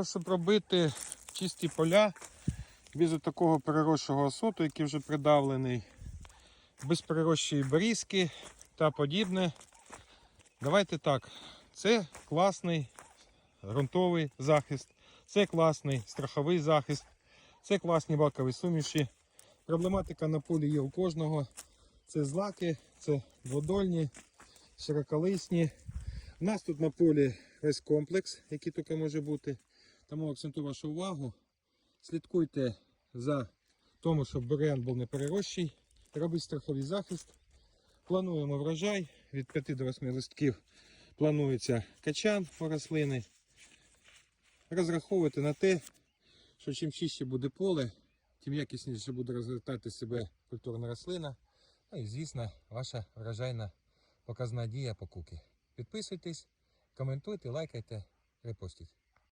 того, щоб робити чисті поля без такого переросшого осоту, який вже придавлений, без перерощої берізки та подібне. Давайте так. Це класний ґрунтовий захист, це класний страховий захист, це класні бакові суміші. Проблематика на полі є у кожного. Це злаки, це дводольні, широколисні. У нас тут на полі весь комплекс, який тільки може бути. Тому акцентую вашу увагу. Слідкуйте за тому, щоб бур'ян був не перерощий. Робіть страховий захист. Плануємо врожай від 5 до 8 листків. Планується качан у рослини. Розраховуйте на те, що чим чище буде поле, тим якісніше буде розвертати себе культурна рослина. Ну і, звісно, ваша врожайна показна дія покупки. Підписуйтесь, коментуйте, лайкайте, репостіть.